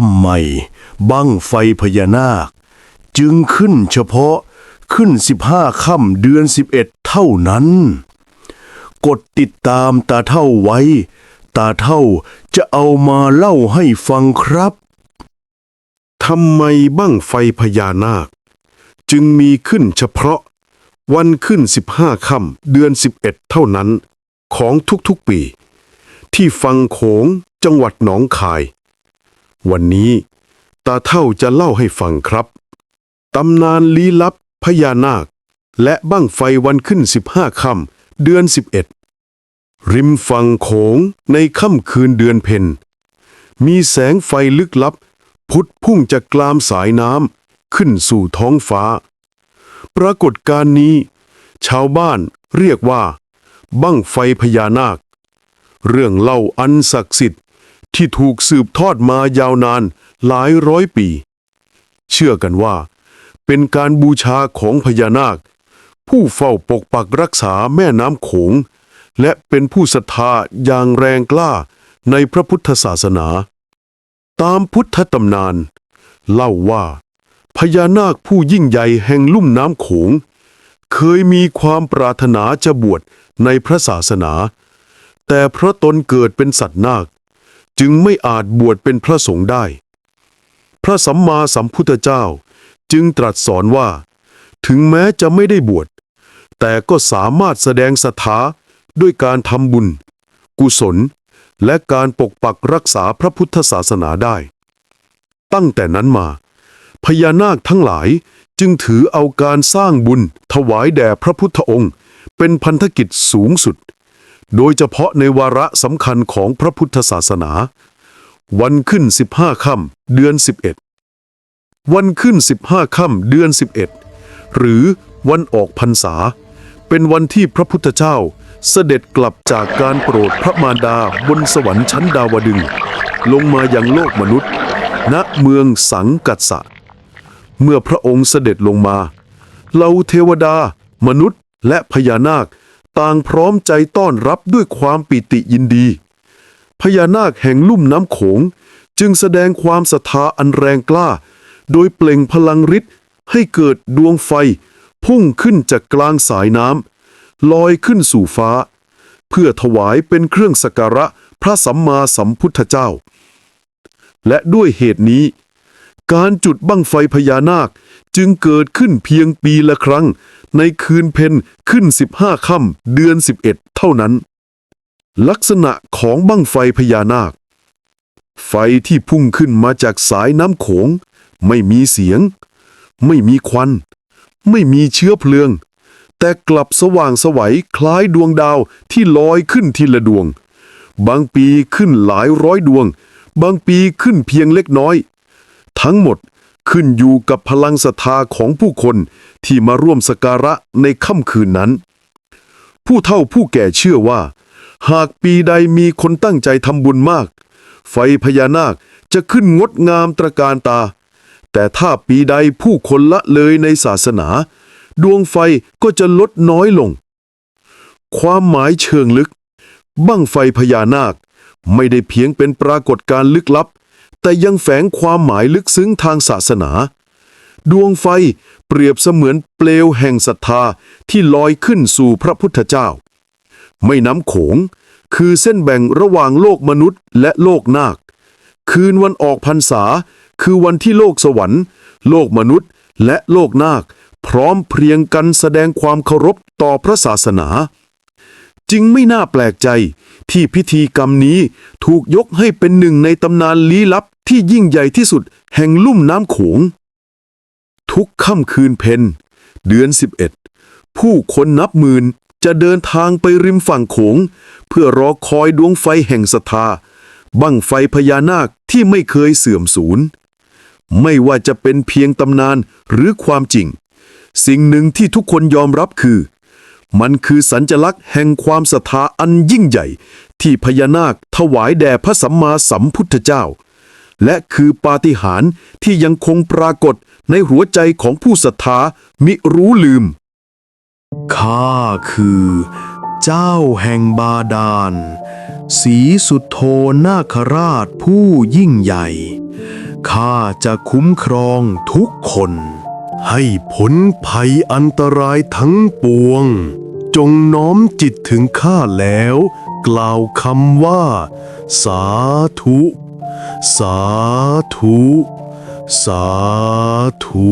ทำไม บั้งไฟพญานาค จึงขึ้นเฉพาะขึ้นสิบห้าค่ำเดือนสิบเอ็ดเท่านั้น กดติดตามตาเท่าไว้ ตาเท่าจะเอามาเล่าให้ฟังครับทำไมบั้งไฟพญานาค จึงมีขึ้นเฉพาะวันขึ้นสิบห้าค่ำเดือนสิบเอ็ดเท่านั้น ของทุกๆปี ที่ฟังโขงจังหวัดหนองคาย วันนี้ ตาเท่าจะเล่าให้ฟังครับ ตำนานลี้ลับพญานาค และบั้งไฟวันขึ้นสิบห้าค่ำเดือนสิบเอ็ดริมฝั่งโขงในค่ำคืนเดือนเพ็ญมีแสงไฟลึกลับ พุทธพุ่งจากกลามสายน้ำขึ้นสู่ท้องฟ้า ปรากฏการณ์นี้ ชาวบ้านเรียกว่า บั้งไฟพญานาค เรื่องเล่าอันศักดิ์สิทธิ์ ที่ถูกสืบทอดมายาวนานหลายร้อยปี เชื่อกันว่า เป็นการบูชาของพญานาค ผู้เฝ้าปกปักรักษาแม่น้ำโขง และเป็นผู้ศรัทธาอย่างแรงกล้าในพระพุทธศาสนา ตามพุทธตำนาน เล่าว่า พญานาคผู้ยิ่งใหญ่แห่งลุ่มน้ำโขง เคยมีความปรารถนาจะบวชในพระศาสนา แต่เพราะตนเกิดเป็นสัตว์นาค จึงไม่อาจบวชเป็นพระสงฆ์ได้ พระสัมมาสัมพุทธเจ้าจึงตรัสสอนว่า ถึงแม้จะไม่ได้บวช แต่ก็สามารถแสดงศรัทธาด้วยการทำบุญ กุศล และการปกปักรักษาพระพุทธศาสนาได้ ตั้งแต่นั้นมา พญานาคทั้งหลายจึงถือเอาการสร้างบุญถวายแด่พระพุทธองค์ เป็นพันธกิจสูงสุด โดยเฉพาะในวาระสำคัญของพระพุทธศาสนา วันขึ้น 15ค่ำเดือน 11 วันขึ้น 15ค่ำเดือน 11 หรือวันออกพรรษา เป็นวันที่พระพุทธเจ้าเสด็จกลับจากการโปรดพระมารดาบนสวรรค์ชั้นดาวดึง ลงมายังโลกมนุษย์ ณเมืองสังกัสสะ เมื่อพระองค์เสด็จลงมาเหล่าเทวดา มนุษย์และพญานาค ต่างพร้อมใจต้อนรับด้วยความปิติยินดี พญานาคแห่งลุ่มน้ำโขง จึงแสดงความศรัทธาอันแรงกล้า โดยเปล่งพลังฤทธิ์ให้เกิดดวงไฟ พุ่งขึ้นจากกลางสายน้ำลอยขึ้นสู่ฟ้า เพื่อถวายเป็นเครื่องสักการะพระสัมมาสัมพุทธเจ้า และด้วยเหตุนี้ การจุดบั้งไฟพญานาค จึงเกิดขึ้นเพียงปีละครั้ง ในคืนเพ็ญขึ้น 15ค่ำเดือน 11 เท่านั้น ลักษณะของบั้งไฟพญานาค ไฟที่พุ่งขึ้นมาจากสายน้ำโขง ไม่มีเสียง ไม่มีควัน ไม่มีเชื้อเพลิง แต่กลับสว่างสวัยคล้ายดวงดาวที่ลอยขึ้นทีละดวง บางปีขึ้นหลายร้อยดวง บางปีขึ้นเพียงเล็กน้อย ทั้งหมด ขึ้นอยู่กับพลังศรัทธาของผู้คนที่มาร่วมสกการะในค่ำคืนนั้น ผู้เฒ่าผู้แก่เชื่อว่า หากปีใดมีคนตั้งใจทำบุญมาก ไฟพญานาคจะขึ้นงดงามตระการตา แต่ถ้าปีใดผู้คนละเลยในศาสนา ดวงไฟก็จะลดน้อยลง ความหมายเชิงลึก บั้งไฟพญานาคไม่ได้เพียงเป็นปรากฏการณ์ลึกลับ แต่ยังแฝงความหมายลึกซึ้งทางศาสนา ดวงไฟเปรียบเสมือนเปลวแห่งศรัทธาที่ลอยขึ้นสู่พระพุทธเจ้า ไม่น้ำโขง คือเส้นแบ่งระหว่างโลกมนุษย์และโลกนาค คืนวันออกพรรษา คือวันที่โลกสวรรค์ โลกมนุษย์และโลกนาค พร้อมเพรียงกันแสดงความเคารพต่อพระศาสนา จึงไม่น่าแปลกใจ ที่พิธีกรรมนี้ถูกยกให้เป็นหนึ่งในตำนานลี้ลับที่ยิ่งใหญ่ที่สุดแห่งลุ่มน้ำโขง ทุกค่ำคืนเพนเดือน 11 ผู้คนนับหมื่นจะเดินทางไปริมฝั่งโขง เพื่อรอคอยดวงไฟแห่งศรัทธา บั้งไฟพญานาคที่ไม่เคยเสื่อมสูญ ไม่ว่าจะเป็นเพียงตำนานหรือความจริง สิ่งหนึ่งที่ทุกคนยอมรับคือ มันคือสัญลักษณ์แห่งความศรัทธาอันยิ่งใหญ่ ที่พญานาคถวายแด่พระสัมมาสัมพุทธเจ้า และคือปาฏิหาริย์ที่ยังคงปรากฏในหัวใจของผู้ศรัทธามิรู้ลืม ข้าคือ เจ้าแห่งบาดาล สีสุดโทนาคราชผู้ยิ่งใหญ่ ข้าจะคุ้มครองทุกคน ให้พ้นภัยอันตรายทั้งปวง จงน้อมจิตถึงข้าแล้ว กล่าวคำว่า สาธุ สาธุ สาธุ